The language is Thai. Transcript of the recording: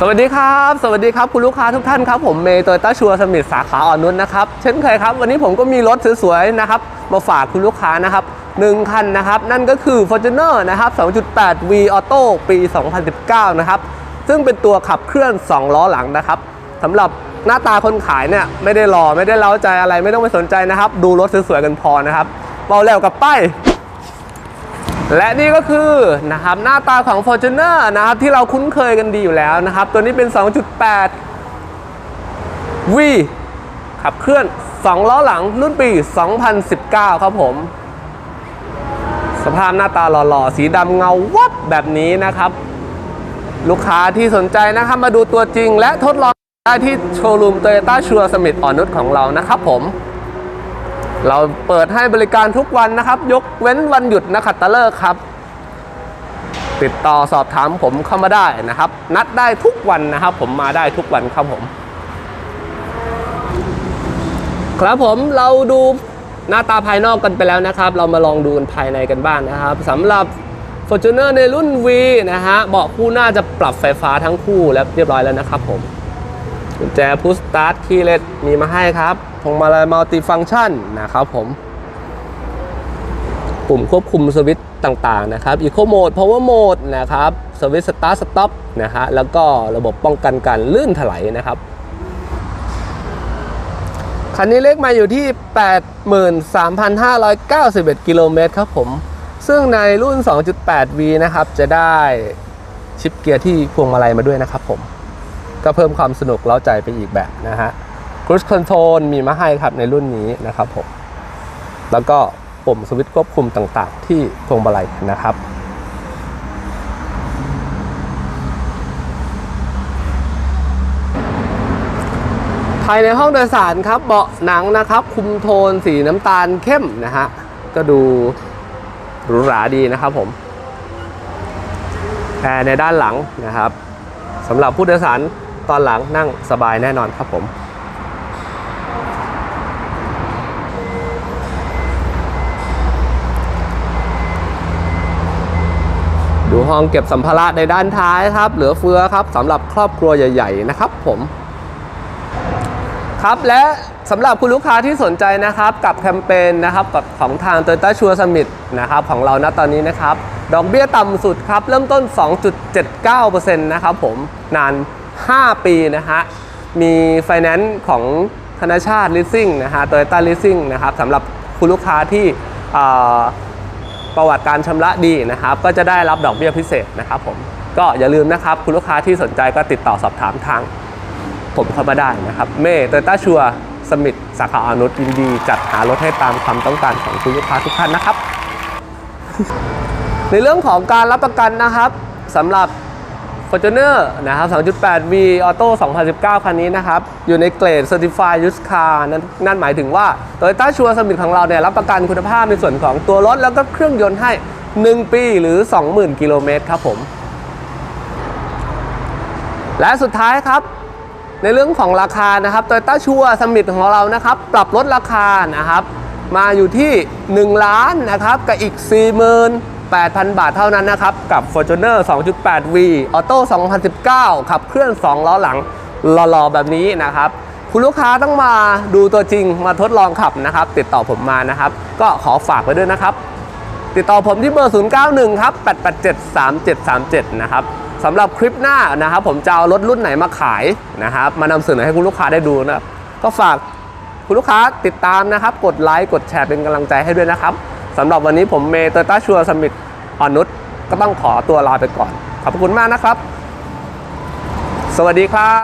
สวัสดีครับ สวัสดีครับคุณลูกค้าทุกท่านครับ ผมเมย์โตโยต้าชัวร์สมิธสาขาอ่อนนุชนะครับ เช่นเคยครับ วันนี้ผมก็มีรถสวยๆนะครับ มาฝากคุณลูกค้านะครับหนึ่งคันนะครับ นั่นก็คือ Fortuner นะครับ 2.8 V Auto ปี 2019 นะครับ ซึ่งเป็นตัวขับเคลื่อน 2 ล้อหลังนะครับสำหรับหน้าตาคนขายเนี่ยไม่ได้หล่อไม่ได้เล้าใจอะไรไม่ต้องไปสนใจนะครับ ดูรถสวยๆกันพอนะครับเบาแล้วกับป้าย และนี่ก็คือนะครับหน้าตาของ Fortuner นะครับที่เราคุ้นเคยกันดีอยู่แล้วนะครับ ตัวนี้เป็น 2.8 V ขับเคลื่อน 2 ล้อหลังรุ่นปี 2019 ครับผม สภาพหน้าตาหล่อๆ สีดำเงาวับแบบนี้นะครับ ลูกค้าที่สนใจนะครับมาดูตัวจริงและทดลองได้ที่โชว์รูม Toyota ชัวร์สมิธอ่อนนุชของเรานะครับผม เราเปิดให้บริการทุกวันนะครับ ยกเว้นวันหยุดนักขัตฤกษ์ครับ ติดต่อสอบถามผมเข้ามาได้นะครับ นัดได้ทุกวันนะครับ ผมมาได้ทุกวันครับผม ครับผมเราดูหน้าตาภายนอกกันไปแล้วนะครับ เรามาลองดูกันภายในกันบ้างนะครับสำหรับ Fortuner ในรุ่น V นะฮะเบาะคู่หน้าจะปรับไฟฟ้าทั้งคู่แล้วเรียบร้อยแล้วนะครับผม กุญแจพุชสตาร์ทคีย์เลสมีมาให้ครับพวงมาลัยมัลติฟัง c t ชันนะครับผมปุ่มควบคุมสวิตต่างๆนะครับ Eco Mode Power Mode นะครับสวิตช์ Start Stop นะฮะแล้วก็ระบบป้องกันการลื่นถลายนะครับคันนี้เลขมาอยู่ที่ 83,591 กิโลเมตรครับผม ซึ่งในรุ่น 2.8V นะครับ จะได้ชิปเกียร์ที่พวงมาลัยมาด้วยนะครับผม ก็เพิ่มความสนุกเล้าใจไปอีกแบบนะฮะ Cruise Control มีมาให้ครับในรุ่นนี้นะครับผม แล้วก็ปุ่มสวิตช์ควบคุมต่างๆ ที่พวงมาลัยนะครับ ภายในห้องโดยสารครับเบาะหนังนะครับ คุมโทนสีน้ำตาลเข้มนะฮะ ก็ดูหรูหราดีนะครับผมแอร์ในด้านหลังนะครับสำหรับผู้โดยสาร ตอนหลังนั่งสบายแน่นอนครับผมดูห้องเก็บสัมภาระในด้านท้ายครับ เหลือเฟือครับสำหรับครอบครัวใหญ่ ๆ นะครับผม ครับและสำหรับคุณลูกค้าที่สนใจนะครับ กับแคมเปญนะครับกับของทาง Toyota ชัวร์สมิธนะครับของเราณตอนนี้นะครับ ดอกเบี้ยต่ำสุดครับ เริ่มต้น 2.79%นะครับผมนาน 5 ปีนะฮะ มีไฟแนนซ์ของธนาชาติ Leasing นะฮะ Toyota Leasing นะครับสำหรับคุณลูกค้าที่ประวัติการชำระดีนะครับ ก็จะได้รับดอกเบี้ยพิเศษนะครับผมก็อย่าลืมนะครับคุณลูกค้าที่สนใจก็ติดต่อสอบถามทาง ผมเข้ามาได้นะครับ เม่โตโยต้าชัวสมิธสาขาอนุยินดี จัดหารถให้ตามความต้องการของคุณลูกค้าทุกท่านนะครับ ในเรื่องของการรับประกันนะครับสำหรับ Fortuner นะครับ 2.8V Auto 2019 คันนี้นะครับ อยู่ในเกรด Certified Used Car นั่นนั่นหมายถึงว่า Toyota ชัวร์สมิธของเราเนี่ยรับประกันคุณภาพในส่วนของตัวรถ แล้วก็เครื่องยนต์ให้ 1 ปีหรือ 20,000 กิโลเมตรครับผม และสุดท้ายครับในเรื่องของราคานะครับ Toyota ชัวร์สมิธของเรานะครับ ปรับลดราคานะครับ มาอยู่ที่ 1 ล้านนะครับกับอีก 40,000 8,000 บาทเท่านั้นนะครับ กับ Fortuner 2.8V Auto 2019 ขับเคลื่อน 2 ล้อหลังหล่อๆแบบนี้นะครับ คุณลูกค้าต้องมาดูตัวจริงมาทดลองขับนะครับ ติดต่อผมมานะครับ ก็ขอฝากไว้ด้วยนะครับ ติดต่อผมที่เบอร์ 091 ครับ 887 3737 นะครับสำหรับคลิปหน้านะครับ ผมจะเอารถรุ่นไหนมาขายนะครับ มานำเสนอให้คุณลูกค้าได้ดูนะครับก็ฝากคุณลูกค้าติดตามนะครับ กดไลค์กดแชร์เป็นกำลังใจให้ด้วยนะครับ สำหรับวันนี้ผมเมย์โตต้าชัวร์สมิธอนุชก็ต้องขอตัวลาไปก่อน ขอบคุณมากนะครับ สวัสดีครับ